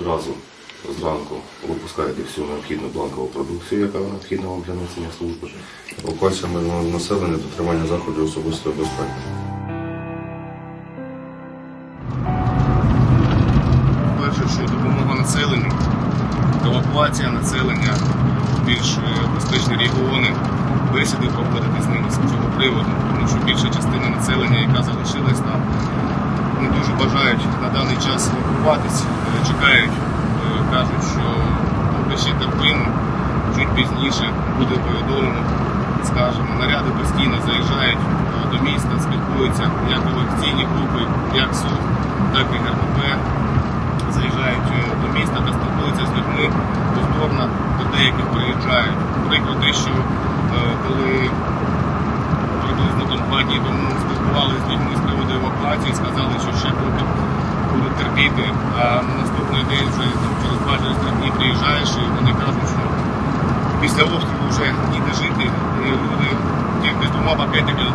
одразу зранку випускаєте всю необхідну бланкову продукцію, яка необхідна вам для несення служби. Евакуація мирного населення, дотримання заходів особистої безпеки. Перше, що допомога населенню, евакуація населення більш е, безпечні регіони, бесіди проводити з ними з цього приводу, тому що більша частина населення, яка залишилась там, не дуже бажають даний час евакуватись, е, чекають, е, кажуть, що ще терпимо, чуть пізніше буде повідомлено, скажімо, наряди постійно заїжджають е, до міста, спілкуються як евакуаційні групи, як СУД, так і ГРПП заїжджають до міста та спілкуються з людьми повторно до деяких приїжджають. Прикро те, що коли приблизно там два дні тому спілкувалися з людьми з приводу евакуації, сказали, що ще поки будуть терпіти, а на наступний день вже там, через два через три дні приїжджаєш і вони кажуть, що після обстрілу вже ніде жити, і люди тільки з двома пакетиками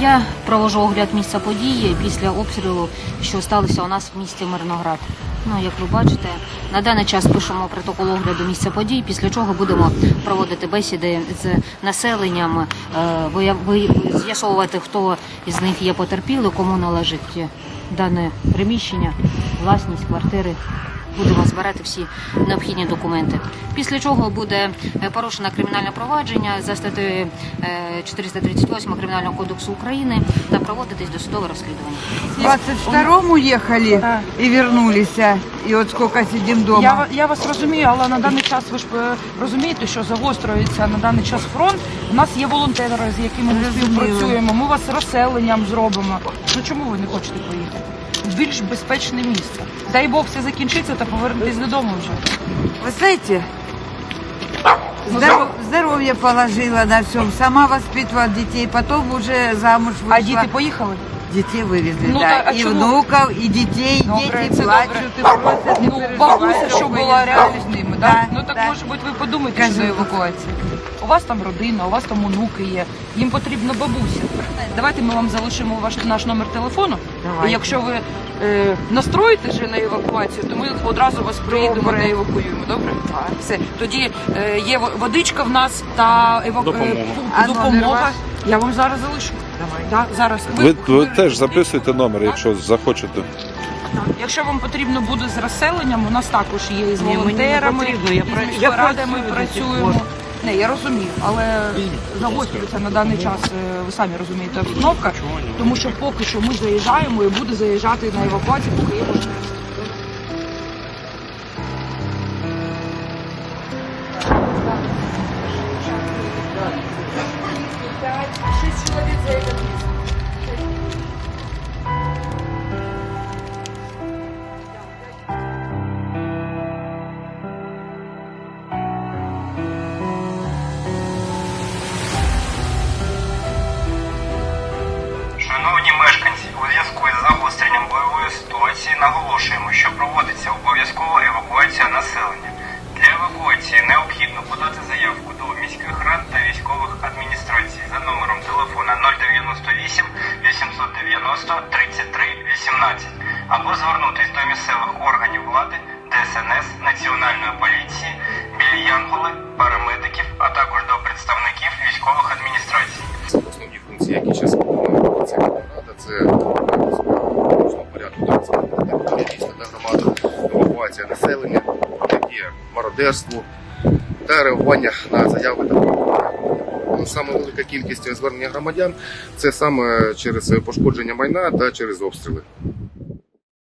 Я провожу огляд місця події після обстрілу, що сталося у нас в місті Мирноград. Ну, як ви бачите, на даний час пишемо протокол огляду місця подій, після чого будемо проводити бесіди з населенням, е, з'ясовувати, хто із них є потерпіли, кому належить дане приміщення, власність, квартири. Будемо збирати всі необхідні документи. Після чого буде е, порушено кримінальне провадження за статтею е, 438 Кримінального кодексу України та проводитись досудове розслідування. 22-му ехали и вернулись. И вот сколько сидим дома. Я, я вас розумію, але на даний час ви ж е, розумієте, що загострюється на даний час фронт. У нас є волонтери, з якими ми співпрацюємо. Ми вас розселенням зробимо. Ну чому ви не хочете поїхати? В більш безпечне місце. Дай Бог все закінчиться та повернетесь додому вже. Вы знаете, здоров- здоровье положила на всем. Сама воспитывала детей, потом уже замуж вышла. А діти поїхали? Детей вывезли, Ну, да. да, а и чему? внуков, и детей. Добре, Дети це плачут и просят. не Ну, переживай, бабуся, що чтобы була не рядом знали. з ними, Да, так? Ну так да. може бути ви подумаєте, що Кажу. за евакуація. У вас там родина, у вас там онуки є. Їм потрібна бабуся. Давайте ми вам залишимо ваш наш номер телефону. Давайте. І якщо ви е, настроїте вже на евакуацію, то ми одразу вас приїдемо та евакуюємо. Добре? Все. Тоді е, є водичка в нас та еваку... Допомога. е, А номер допомога. ваш? Я вам зараз залишу. Давай. Да, зараз. Ви, ви теж записуйте номер, якщо захочете. Так, Якщо вам потрібно буде з розселенням, у нас також є і з Ні, мені не волонтерами, потрібно, я і з пра- я міською радою ми працюю до сих працюємо. Не, я розумію, але загострюється на даний час, е, ви самі розумієте, обстановка, тому що поки що ми заїжджаємо і буде заїжджати на евакуацію, поки є можливість. Шість чоловік за наголошуємо, що проводиться обов'язкова евакуація населення. Для евакуації необхідно подати заявку до міських рад та військових адміністрацій за номером телефона 098 890 33 18 або звернутись до місцевих органів влади, ДСНС, Національної поліції, біля Янголи, евакуація населення, які мародерству та реагування на заяви та повідомлення. Саме велика кількість звернення громадян це саме через пошкодження майна та через обстріли.